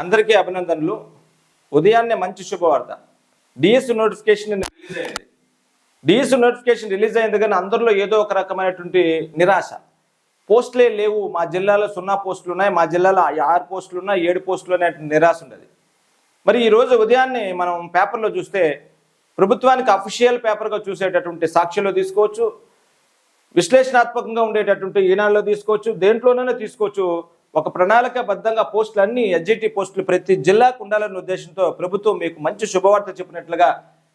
అందరికీ అభినందనలు. ఉదయాన్నే మంచి శుభవార్త. డిఎస్ నోటిఫికేషన్ రిలీజ్ అయింది. డిఎస్ నోటిఫికేషన్ రిలీజ్ అయింది కానీ అందరిలో ఏదో ఒక రకమైనటువంటి నిరాశ. పోస్టులే లేవు. మా జిల్లాలో సున్నా పోస్టులు ఉన్నాయి. మా జిల్లాలో ఆరు పోస్టులు ఉన్నాయి. ఏడు పోస్టులు అనేటువంటి నిరాశ ఉండదు. మరి ఈ రోజు ఉదయాన్నే మనం పేపర్లో చూస్తే ప్రభుత్వానికి అఫీషియల్ పేపర్గా చూసేటటువంటి సాక్ష్యంలో తీసుకోవచ్చు. విశ్లేషణాత్మకంగా ఉండేటటువంటి ఈనాడులో తీసుకోవచ్చు. దేంట్లోనైనా తీసుకోవచ్చు. ఒక ప్రణాళికాబద్ధంగా పోస్టులు అన్ని ఎస్జిటి పోస్టులు ప్రతి జిల్లాకు ఉండాలనే ఉద్దేశంతో ప్రభుత్వం మీకు మంచి శుభవార్త చెప్పినట్లుగా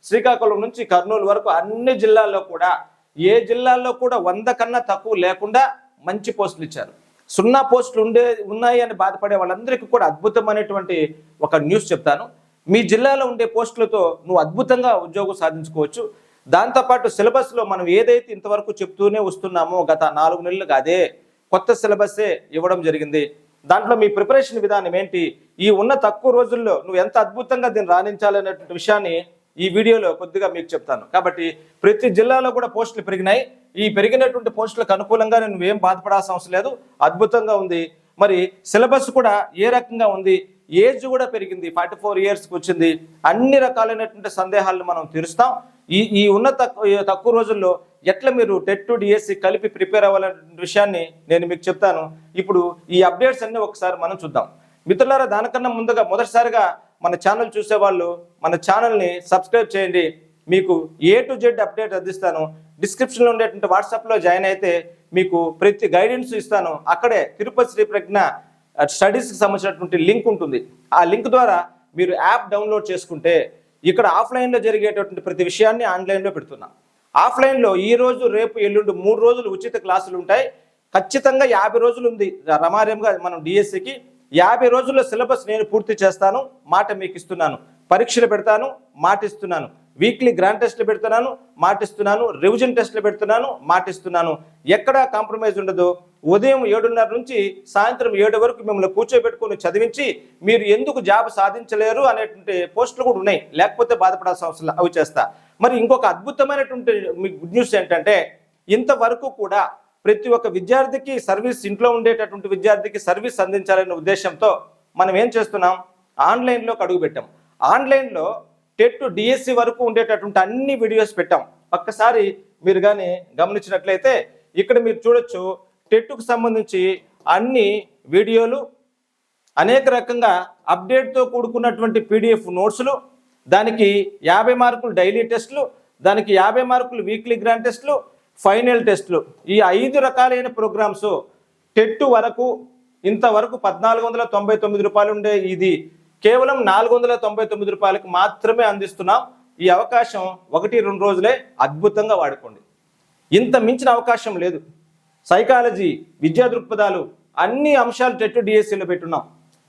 శ్రీకాకుళం నుంచి కర్నూలు వరకు అన్ని జిల్లాల్లో కూడా ఏ జిల్లాల్లో కూడా వంద కన్నా తక్కువ లేకుండా మంచి పోస్టులు ఇచ్చారు. సున్నా పోస్టులు ఉండే ఉన్నాయి అని బాధపడే వాళ్ళందరికీ కూడా అద్భుతమైనటువంటి ఒక న్యూస్ చెప్తాను. మీ జిల్లాలో ఉండే పోస్టులతో నువ్వు అద్భుతంగా ఉద్యోగం సాధించుకోవచ్చు. దాంతోపాటు సిలబస్లో మనం ఏదైతే ఇంతవరకు చెప్తూనే వస్తున్నామో గత నాలుగు నెలలుగా అదే కొత్త సిలబస్సే ఇవ్వడం జరిగింది. దాంట్లో మీ ప్రిపరేషన్ విధానం ఏంటి? ఈ ఉన్న తక్కువ రోజుల్లో నువ్వు ఎంత అద్భుతంగా దీన్ని రాణించాలనేటువంటి విషయాన్ని ఈ వీడియోలో కొద్దిగా మీకు చెప్తాను. కాబట్టి ప్రతి జిల్లాలో కూడా పోస్టులు పెరిగినాయి. ఈ పెరిగినటువంటి పోస్టులకు అనుకూలంగా నేను ఏం బాధపడాల్సిన అవసరం లేదు. అద్భుతంగా ఉంది. మరి సిలబస్ కూడా ఏ రకంగా ఉంది? ఏజ్ కూడా పెరిగింది. ఫార్టీ ఫోర్ ఇయర్స్కి వచ్చింది. అన్ని రకాలైనటువంటి సందేహాలను మనం తీరుస్తాం. ఈ ఈ ఉన్న తక్కువ తక్కువ రోజుల్లో ఎట్లా మీరు టెట్ టు డిఎస్సి కలిపి ప్రిపేర్ అవ్వాలనే విషయాన్ని నేను మీకు చెప్తాను. ఇప్పుడు ఈ అప్డేట్స్ అన్ని ఒకసారి మనం చూద్దాం. మిత్రులారా దానికన్నా ముందుగా మొదటిసారిగా మన ఛానల్ చూసేవాళ్ళు మన ఛానల్ని సబ్స్క్రైబ్ చేయండి. మీకు ఏ టు జెడ్ అప్డేట్ అందిస్తాను. డిస్క్రిప్షన్లో ఉండేటువంటి వాట్సాప్లో జాయిన్ అయితే మీకు ప్రతి గైడెన్స్ ఇస్తాను. అక్కడే తిరుపతి శ్రీ ప్రజ్ఞ స్టడీస్కి సంబంధించినటువంటి లింక్ ఉంటుంది. ఆ లింక్ ద్వారా మీరు యాప్ డౌన్లోడ్ చేసుకుంటే ఇక్కడ ఆఫ్లైన్లో జరిగేటటువంటి ప్రతి విషయాన్ని ఆన్లైన్లో పెడుతున్నాం. ఆఫ్లైన్లో ఈ రోజు రేపు ఎల్లుండి మూడు రోజులు ఉచిత క్లాసులు ఉంటాయి. ఖచ్చితంగా యాభై రోజులు ఉంది. రమారేంగా మనం డిఎస్సికి యాభై రోజుల్లో సిలబస్ నేను పూర్తి చేస్తాను. మాట మీకు ఇస్తున్నాను పరీక్షలు పెడతాను. మాట ఇస్తున్నాను వీక్లీ గ్రాండ్ టెస్ట్లు పెడుతున్నాను మాటిస్తున్నాను రివిజన్ టెస్ట్లు పెడుతున్నాను మాటిస్తున్నాను. ఎక్కడా కాంప్రమైజ్ ఉండదు. ఉదయం ఏడున్నర నుంచి సాయంత్రం ఏడు వరకు మిమ్మల్ని కూర్చోబెట్టుకొని చదివించి మీరు ఎందుకు జాబ్ సాధించలేరు అనేటువంటి పోస్టులు కూడా ఉన్నాయి. లేకపోతే బాధపడాల్సిన అవసరం అవి చేస్తా. మరి ఇంకొక అద్భుతమైనటువంటి మీ గుడ్ న్యూస్ ఏంటంటే ఇంతవరకు కూడా ప్రతి ఒక్క విద్యార్థికి సర్వీస్ ఇంట్లో ఉండేటటువంటి విద్యార్థికి సర్వీస్ అందించాలనే ఉద్దేశంతో మనం ఏం చేస్తున్నాం? ఆన్లైన్లోకి అడుగు పెట్టాం. ఆన్లైన్లో టెట్ డిఎస్సి వరకు ఉండేటటువంటి అన్ని వీడియోస్ పెట్టాం. ఒక్కసారి మీరు కానీ గమనించినట్లయితే ఇక్కడ మీరు చూడొచ్చు టెట్కు సంబంధించి అన్ని వీడియోలు అనేక రకంగా అప్డేట్తో కూడుకున్నటువంటి పీడిఎఫ్ నోట్స్లు దానికి యాభై మార్కులు డైలీ టెస్టులు దానికి యాభై మార్కులు వీక్లీ గ్రాండ్ టెస్టులు ఫైనల్ టెస్టులు ఈ ఐదు రకాలైన ప్రోగ్రామ్స్ టెట్ వరకు ఇంతవరకు పద్నాలుగు వందల తొంభై తొమ్మిది రూపాయలు ఉండే ఇది కేవలం నాలుగు వందల తొంభై తొమ్మిది రూపాయలకు మాత్రమే అందిస్తున్నాం. ఈ అవకాశం ఒకటి రెండు రోజులే అద్భుతంగా వాడుకోండి. ఇంత మించిన అవకాశం లేదు. సైకాలజీ విద్యా దృక్పథాలు అన్ని అంశాలు టెట్ డిఎస్సీలో పెట్టున్నాం.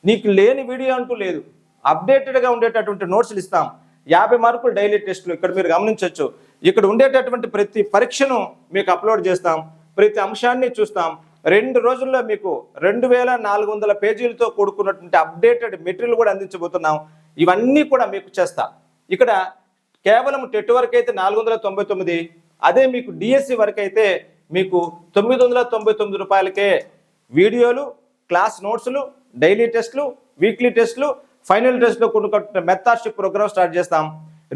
నీకు లేని వీడియో అంటూ లేదు. అప్డేటెడ్గా ఉండేటటువంటి నోట్స్లు ఇస్తాం. యాభై మార్కులు డైలీ టెస్టులు ఇక్కడ మీరు గమనించవచ్చు ఇక్కడ ఉండేటటువంటి ప్రతి పరీక్షను మీకు అప్లోడ్ చేస్తాం. ప్రతి అంశాన్ని చూస్తాం. రెండు రోజుల్లో మీకు రెండు వేల నాలుగు వందల పేజీలతో కూడుకున్నటువంటి అప్డేటెడ్ మెటీరియల్ కూడా అందించబోతున్నాం. ఇవన్నీ కూడా మీకు చేస్తా. ఇక్కడ కేవలం టెట్ వరకు అయితే నాలుగు వందల తొంభై తొమ్మిది అదే మీకు డిఎస్సి వరకు అయితే మీకు తొమ్మిది వందల తొంభై తొమ్మిది రూపాయలకే వీడియోలు క్లాస్ నోట్స్లు డైలీ టెస్ట్లు వీక్లీ టెస్ట్లు ఫైనల్ టెస్ట్లో కొనుక్కుంటున్న మెథార్షిప్ ప్రోగ్రామ్ స్టార్ట్ చేస్తాం.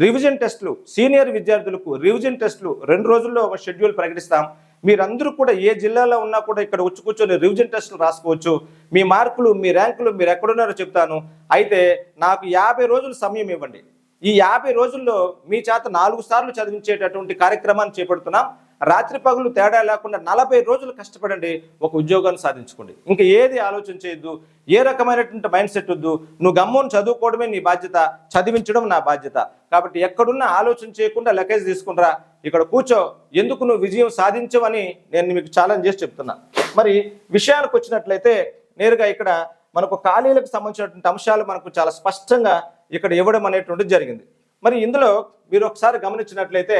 రివిజన్ టెస్ట్లు సీనియర్ విద్యార్థులకు రివిజన్ టెస్ట్లు రెండు రోజుల్లో ఒక షెడ్యూల్ ప్రకటిస్తాం. మీరందరూ కూడా ఏ జిల్లాలో ఉన్నా కూడా ఇక్కడ వచ్చి కూర్చొని రివిజన్ టెస్టులు రాసుకోవచ్చు. మీ మార్కులు మీ ర్యాంకులు మీరు ఎక్కడున్నారో చెప్తాను. అయితే నాకు యాభై రోజులు సమయం ఇవ్వండి. ఈ యాభై రోజుల్లో మీ చేత నాలుగు సార్లు చదివించేటటువంటి కార్యక్రమాన్ని చేపడుతున్నాం. రాత్రి పగులు తేడా లేకుండా నలభై రోజులు కష్టపడండి. ఒక ఉద్యోగాన్ని సాధించుకోండి. ఇంకా ఏది ఆలోచన చేయొద్దు. ఏ రకమైనటువంటి మైండ్ సెట్ వద్దు. నువ్వు గమ్మును చదువుకోవడమే నీ బాధ్యత. చదివించడం నా బాధ్యత. కాబట్టి ఎక్కడున్నా ఆలోచన చేయకుండా లెక్కేజ్ తీసుకునిరా ఇక్కడ కూర్చో ఎందుకు నువ్వు విజయం సాధించవని నేను మీకు ఛాలెంజ్ చేసి చెప్తున్నా. మరి విషయానికి వచ్చినట్లయితే నేరుగా ఇక్కడ మనకు ఖాళీలకు సంబంధించినటువంటి అంశాలు మనకు చాలా స్పష్టంగా ఇక్కడ ఇవ్వడం అనేటువంటిది జరిగింది. మరి ఇందులో మీరు ఒకసారి గమనించినట్లయితే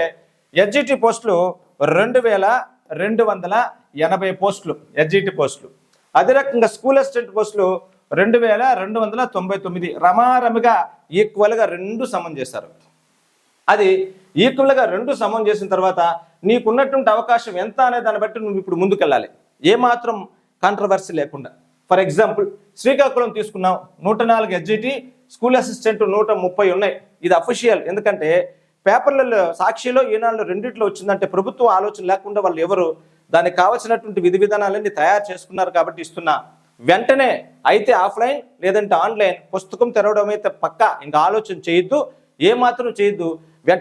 ఎడ్జిటి పోస్టులు రెండు వేల రెండు వందల ఎనభై పోస్టులు ఎడ్జిటి పోస్టులు. అదే రకంగా స్కూల్ అసిస్టెంట్ పోస్టులు రెండు వేల రెండు వందల తొంభై తొమ్మిది రమారమిగా ఈక్వల్గా రెండు సమం చేశారు. అది ఈక్వల్గా రెండు సమం చేసిన తర్వాత నీకున్నటువంటి అవకాశం ఎంత అనే దాన్ని బట్టి నువ్వు ఇప్పుడు ముందుకెళ్ళాలి. ఏమాత్రం కాంట్రవర్సీ లేకుండా. ఫర్ ఎగ్జాంపుల్ శ్రీకాకుళం తీసుకున్నాం నూట నాలుగు ఎస్జిటి స్కూల్ అసిస్టెంట్ నూట ముప్పై ఉన్నాయి. ఇది అఫీషియల్ ఎందుకంటే పేపర్లలో సాక్షిలో ఈనాళ్ళు రెండిట్లో వచ్చిందంటే ప్రభుత్వం ఆలోచన లేకుండా వాళ్ళు ఎవరు దానికి కావాల్సినటువంటి విధి విధానాలన్నీ తయారు చేసుకున్నారు కాబట్టి ఇస్తున్నా. వెంటనే అయితే ఆఫ్లైన్ లేదంటే ఆన్లైన్ పుస్తకం తెరవడం అయితే పక్కా. ఇంకా ఆలోచన చేయొద్దు. ఏ మాత్రం చేయొద్దు.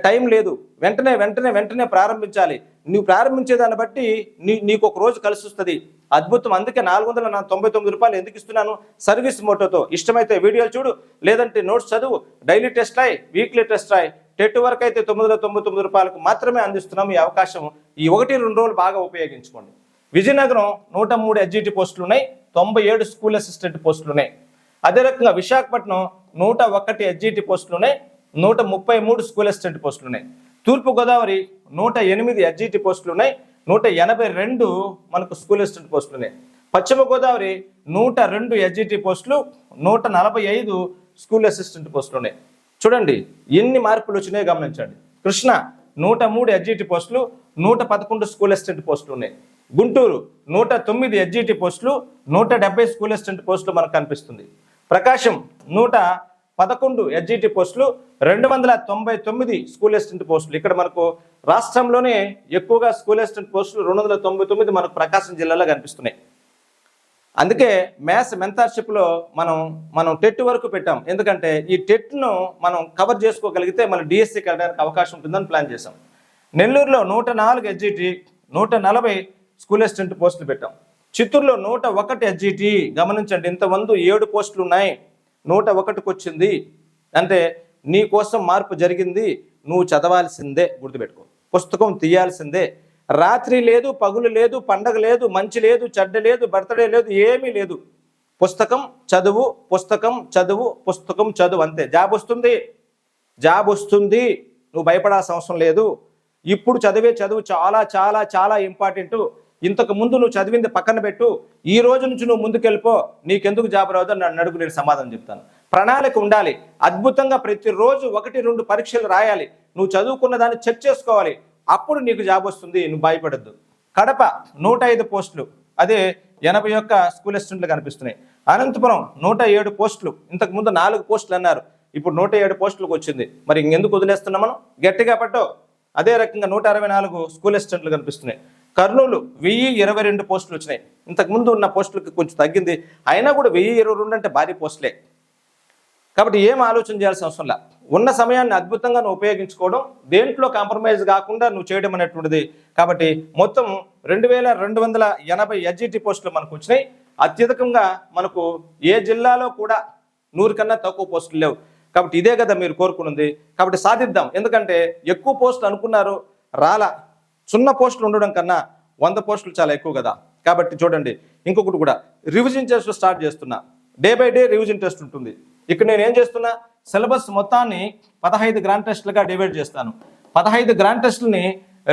టైం లేదు. వెంటనే వెంటనే వెంటనే ప్రారంభించాలి. నువ్వు ప్రారంభించే దాన్ని బట్టి నీ నీకు ఒక రోజు కలిసి వస్తుంది. అద్భుతం. అందుకే నాలుగు వందల తొంభై తొమ్మిది రూపాయలు ఎందుకు ఇస్తున్నాను? సర్వీస్ మోటోతో. ఇష్టమైతే వీడియోలు చూడు. లేదంటే నోట్స్ చదువు. డైలీ టెస్ట్ రాయి. వీక్లీ టెస్ట్ రాయి. టెట్ వరకు అయితే తొమ్మిది వందల తొంభై తొమ్మిది రూపాయలకు మాత్రమే అందిస్తున్నాం. ఈ అవకాశం. ఈ ఒకటి రెండు రోజులు బాగా ఉపయోగించుకోండి. విజయనగరం నూట మూడు ఎస్జిటి పోస్టులు ఉన్నాయి తొంభై ఏడు స్కూల్ అసిస్టెంట్ పోస్టులు ఉన్నాయి అదే రకంగా విశాఖపట్నం నూట ఒకటి ఎస్జిటి పోస్టులు ఉన్నాయి నూట ముప్పై మూడు స్కూల్ అసిస్టెంట్ పోస్టులు ఉన్నాయి తూర్పుగోదావరి నూట ఎనిమిది ఎస్జిటి పోస్టులు ఉన్నాయి నూట ఎనభై రెండు మనకు స్కూల్ అసిస్టెంట్ పోస్టులు ఉన్నాయి పశ్చిమ గోదావరి నూట రెండు ఎడ్జిటి పోస్టులు నూట నలభై ఐదు స్కూల్ అసిస్టెంట్ పోస్టులు ఉన్నాయి చూడండి ఎన్ని మార్పులు వచ్చినాయో గమనించండి. కృష్ణ నూట మూడు ఎడ్జిటి పోస్టులు నూట పదకొండు స్కూల్ అసిస్టెంట్ పోస్టులు ఉన్నాయి గుంటూరు నూట తొమ్మిది ఎడ్జిటి పోస్టులు నూట డెబ్బై స్కూల్ అసిస్టెంట్ పోస్టులు మనకు కనిపిస్తుంది. ప్రకాశం నూట పదకొండు ఎస్జిటి పోస్టులు రెండు వందల తొంభై తొమ్మిది స్కూల్ అసిస్టెంట్ పోస్టులు. ఇక్కడ మనకు రాష్ట్రంలోనే ఎక్కువగా స్కూల్ అసిస్టెంట్ పోస్టులు రెండు వందల తొంభై తొమ్మిది మనకు ప్రకాశం జిల్లాలో కనిపిస్తున్నాయి. అందుకే మ్యాథ్స్ మెంతార్షిప్లో మనం మనం టెట్ వరకు పెట్టాం. ఎందుకంటే ఈ టెట్ను మనం కవర్ చేసుకోగలిగితే మన డిఎస్సికి వెళ్ళడానికి అవకాశం ఉంటుందని ప్లాన్ చేసాం నెల్లూరులో నూట నాలుగు ఎస్జిటి నూట నలభై స్కూల్ అసిస్టెంట్ పోస్టులు పెట్టాం. చిత్తూరులో నూట ఒకటి ఎస్జిటి గమనించండి ఇంతమంది ఏడు పోస్టులు ఉన్నాయి. నూట ఒకటికి వచ్చింది అంటే నీ కోసం మార్పు జరిగింది నువ్వు చదవాల్సిందే గుర్తుపెట్టుకో. పుస్తకం తీయాల్సిందే. రాత్రి లేదు పగులు లేదు పండగ లేదు మంచి లేదు చెడ్డ లేదు బర్త్డే లేదు ఏమీ లేదు. పుస్తకం చదువు పుస్తకం చదువు పుస్తకం చదువు అంతే. జాబ్ వస్తుంది. జాబ్ వస్తుంది. నువ్వు భయపడాల్సిన అవసరం లేదు. ఇప్పుడు చదివే చదువు చాలా చాలా చాలా ఇంపార్టెంటు. ఇంతకు ముందు నువ్వు చదివింది పక్కన పెట్టు ఈ రోజు నుంచి నువ్వు ముందుకెళ్ళిపో నీకెందుకు జాబ్ రావద్దు నన్ను అడుగు నేను సమాధానం చెప్తాను. ప్రణాళిక ఉండాలి అద్భుతంగా ప్రతిరోజు ఒకటి రెండు పరీక్షలు రాయాలి నువ్వు చదువుకున్న దాన్ని చెక్ చేసుకోవాలి అప్పుడు నీకు జాబ్ వస్తుంది నువ్వు భయపడద్దు. కడప నూట ఐదు పోస్టులు అదే ఎనభై ఒక్క స్కూల్ అసిస్టెంట్లు కనిపిస్తున్నాయి. అనంతపురం నూట ఏడు పోస్టులు ఇంతకు ముందు నాలుగు పోస్టులు అన్నారు ఇప్పుడు నూట ఏడు పోస్టులకు వచ్చింది. మరి ఇంకెందుకు వదిలేస్తున్నాం మనం? గట్టిగా పట్టో. అదే రకంగా నూట అరవై నాలుగు స్కూల్ అసిస్టెంట్లు కనిపిస్తున్నాయి. కర్నూలు వెయ్యి ఇరవై రెండు పోస్టులు వచ్చినాయి. ఇంతకు ముందు ఉన్న పోస్టులకి కొంచెం తగ్గింది. అయినా కూడా వెయ్యి ఇరవై రెండు అంటే భారీ పోస్టులే. కాబట్టి ఏం ఆలోచన చేయాల్సిన అవసరం లే. ఉన్న సమయాన్ని అద్భుతంగా నువ్వు ఉపయోగించుకోవడం దేంట్లో కాంప్రమైజ్ కాకుండా నువ్వు చేయడం అనేటువంటిది. కాబట్టి మొత్తం రెండు వేల రెండు వందల ఎనభై ఎస్జిటి పోస్టులు మనకు వచ్చినాయి. అత్యధికంగా మనకు ఏ జిల్లాలో కూడా నూరు కన్నా తక్కువ పోస్టులు లేవు. కాబట్టి ఇదే కదా మీరు కోరుకున్నది. కాబట్టి సాధిద్దాం. ఎందుకంటే ఎక్కువ పోస్టులు అనుకున్నారు రాలా. సున్నా పోస్టులు ఉండడం కన్నా వంద పోస్టులు చాలా ఎక్కువ కదా. కాబట్టి చూడండి ఇంకొకటి కూడా రివిజన్ టెస్ట్ స్టార్ట్ చేస్తున్నా. Day by day revision test ఉంటుంది. ఇక్కడ నేను ఏం చేస్తున్నా సిలబస్ మొత్తాన్ని పదహైదు గ్రాండ్ టెస్ట్లుగా డివైడ్ చేస్తాను. పదహైదు గ్రాండ్ టెస్ట్ని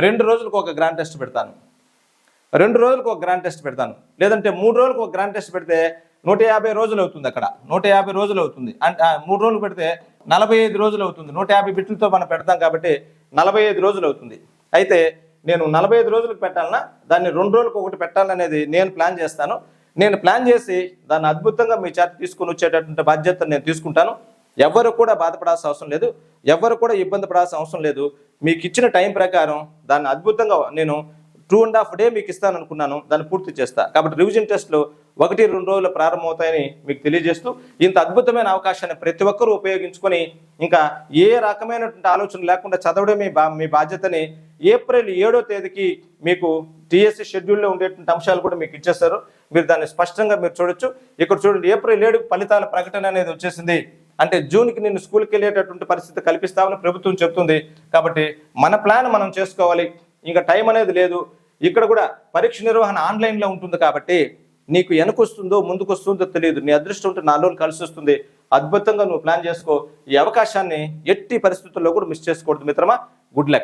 రెండు రోజులకు ఒక గ్రాండ్ టెస్ట్ పెడతాను. రెండు రోజులకు ఒక గ్రాండ్ టెస్ట్ పెడతాను. లేదంటే మూడు రోజులకు ఒక గ్రాండ్ టెస్ట్ పెడితే నూట యాభై రోజులు అవుతుంది అక్కడ. నూట యాభై రోజులు అవుతుంది. అంటే మూడు రోజులు పెడితే నలభై ఐదు రోజులు అవుతుంది. నూట యాభై బిట్లతో మనం పెడతాం కాబట్టి నలభై ఐదు రోజులు అవుతుంది. అయితే నేను నలభై ఐదు రోజులకు పెట్టాలన్నా దాన్ని రెండు రోజులకు ఒకటి పెట్టాలనేది నేను ప్లాన్ చేస్తాను. నేను ప్లాన్ చేసి దాన్ని అద్భుతంగా మీ చేత తీసుకొని వచ్చేటటువంటి బాధ్యత నేను తీసుకుంటాను. ఎవరు కూడా బాధపడాల్సిన అవసరం లేదు. ఎవరు కూడా ఇబ్బంది పడాల్సిన అవసరం లేదు. మీకు ఇచ్చిన టైం ప్రకారం దాన్ని అద్భుతంగా నేను టూ అండ్ హాఫ్ డే మీకు ఇస్తాను అనుకున్నాను దాన్ని పూర్తి చేస్తా. కాబట్టి రివిజన్ టెస్ట్లు ఒకటి రెండు రోజులు ప్రారంభమవుతాయని మీకు తెలియజేస్తూ ఇంత అద్భుతమైన అవకాశాన్ని ప్రతి ఒక్కరూ ఉపయోగించుకొని ఇంకా ఏ రకమైనటువంటి ఆలోచన లేకుండా చదవడమే బా మీ బాధ్యతని ఏప్రిల్ ఏడో తేదీకి మీకు టీఎస్సీ షెడ్యూల్లో ఉండేటువంటి అంశాలు కూడా మీకు ఇచ్చేస్తారు. మీరు దాన్ని స్పష్టంగా మీరు చూడొచ్చు. ఇక్కడ చూడండి ఏప్రిల్ ఏడు ఫలితాల ప్రకటన అనేది వచ్చేసింది. అంటే జూన్కి నేను స్కూల్కి వెళ్ళేటటువంటి పరిస్థితి కల్పిస్తామని ప్రభుత్వం చెప్తుంది. కాబట్టి మన ప్లాన్ మనం చేసుకోవాలి. ఇంకా టైం అనేది లేదు. ఇక్కడ కూడా పరీక్ష నిర్వహణ ఆన్లైన్లో ఉంటుంది కాబట్టి నీకు వెనకొస్తుందో ముందుకు వస్తుందో తెలియదు. నీ అదృష్టం ఉంటే నాలో కలిసి వస్తుంది. అద్భుతంగా నువ్వు ప్లాన్ చేసుకో. ఈ అవకాశాన్ని ఎట్టి పరిస్థితుల్లో కూడా మిస్ చేసుకోకూడదు మిత్రమా. Good luck.